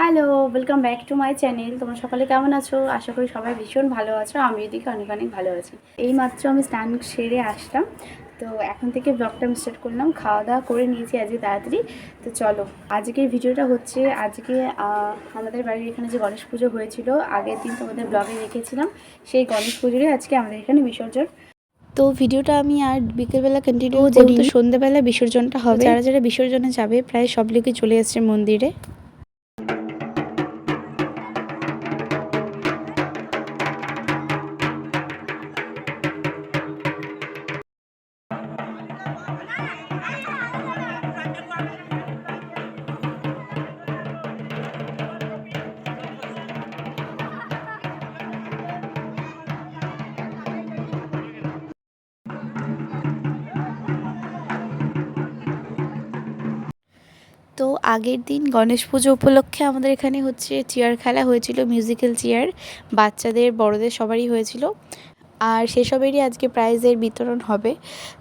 Hello welcome back to my channel তোমরা সকালে কেমন আছো? আশা করি সবাই ভীষণ ভালো আছো আমি এদিকে অনেক অনেক ভালো আছি। এই মাত্র আমি স্নান সেরে আসলাম। তো এখন থেকে ব্লগটা আমি স্টার্ট করলাম খাওয়া দাওয়া করে নিয়েছি আজকে তাড়াতাড়ি। তো চলো আজকের ভিডিওটা হচ্ছে আজকে আমাদের বাড়ির এখানে যে গণেশ পুজো হয়েছিল আগের দিন তোমাদের ব্লগে রেখেছিলাম। সেই গণেশ পুজোরই আজকে আমাদের এখানে বিসর্জন। তো ভিডিওটা আমি আর বিকেলবেলা কন্টিনিউ যেহেতু সন্ধ্যেবেলা বিসর্জনটা হবে। যারা যারা বিসর্জনে যাবে প্রায় সব লোকই চলে এসছে মন্দিরে। তো আগের দিন গণেশ পুজো উপলক্ষে আমাদের এখানে হচ্ছে চেয়ার খেলা হয়েছিল মিউজিক্যাল চেয়ার। বাচ্চাদের, বড়দের সবারই হয়েছিল। আর সেসবেরই আজকে প্রাইজের বিতরণ হবে।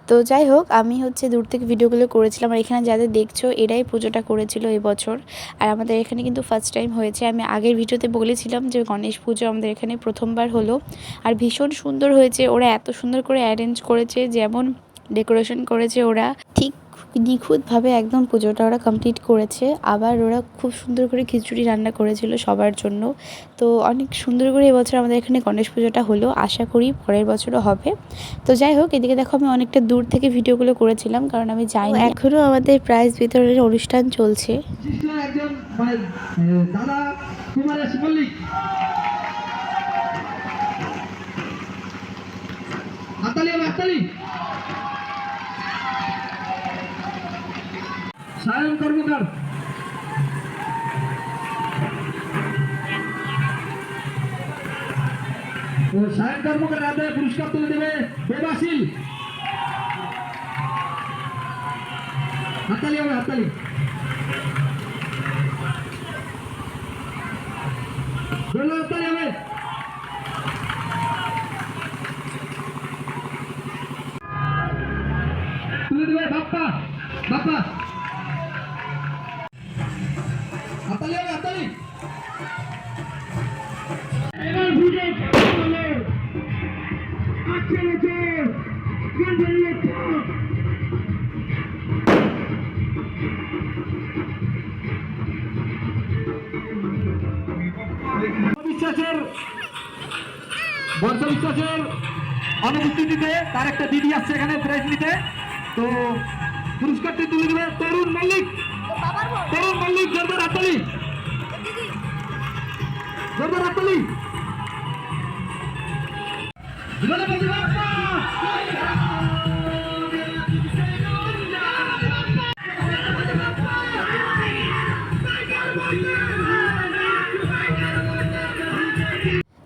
তো যাই হোক, আমি হচ্ছে দূর থেকে ভিডিওগুলো করেছিলাম। আর এখানে যাদের দেখছ, এরাই পুজোটা করেছিল এবছর। আর আমাদের এখানে কিন্তু ফার্স্ট টাইম হয়েছে। আমি আগের ভিডিওতে বলেছিলাম যে গণেশ পুজো আমাদের এখানে প্রথমবার হলো। আর ভীষণ সুন্দর হয়েছে। ওরা এত সুন্দর করে অ্যারেঞ্জ করেছে, যেমন ডেকোরেশন করেছে ওরা। নিখুঁতভাবে একদম পুজোটা ওরা কমপ্লিট করেছে। আবার ওরা খুব সুন্দর করে খিচুড়ি রান্না করেছিল সবার জন্য। তো অনেক সুন্দর করে এবছর আমাদের এখানে গণেশ পুজোটা হলো। আশা করি পরের বছরও হবে। তো যাই হোক এদিকে দেখো আমি অনেকটা দূর থেকে ভিডিওগুলো করেছিলাম কারণ আমি যাইনি। এখনও আমাদের প্রাইজ বিতরণের অনুষ্ঠান চলছে। হাতালি হাতালি সায়ন কর্মকার। ও সায়ন কর্মকার হাতে পুরস্কার তুলে দেবে দেবাশীল হাতালি হবে হাতালি হাতালি হবে। তুলে দেবে বাপ্পা বাপ্পা। হাতালি হবে হাতালি এবার তার একটা দিদি আসছে এখানে প্রাইজ নিতে। তো পুরস্কারটি তুলে দেবে তরুণ মল্লিক। তরুণ মল্লিক জোরদার হাততালি জোরদার হাততালি গণপতি বাপ্পা!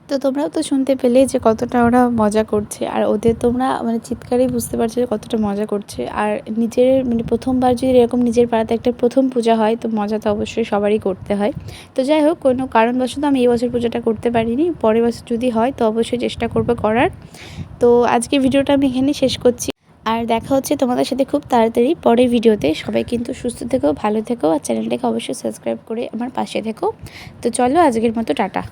তো তোমরাও তো শুনতে পেলে যে কতটা ওরা মজা করছে। আর ওদের তোমরা মানে চিৎকারেই বুঝতে পারছ যে কতটা মজা করছে। আর নিজের মানে প্রথমবার যদি এরকম নিজের পাড়াতে একটা প্রথম পূজা হয়, তো মজা তো অবশ্যই সবারই করতে হয়। তো যাই হোক, কোনো কারণবশত আমি এই বছর পুজোটা করতে পারিনি। পরের বছর যদি হয়, তো অবশ্যই চেষ্টা করব করার। তো আজকে ভিডিওটা আমি এখানে শেষ করছি। আর দেখা হচ্ছে তোমাদের সাথে খুব তাড়াতাড়ি পরের ভিডিওতে। সবাই কিন্তু সুস্থ থেকো, ভালো থেকো, আর চ্যানেলটাকে অবশ্যই সাবস্ক্রাইব করে আমার পাশে থেকো। তো চলো আজকের মতো টাটা।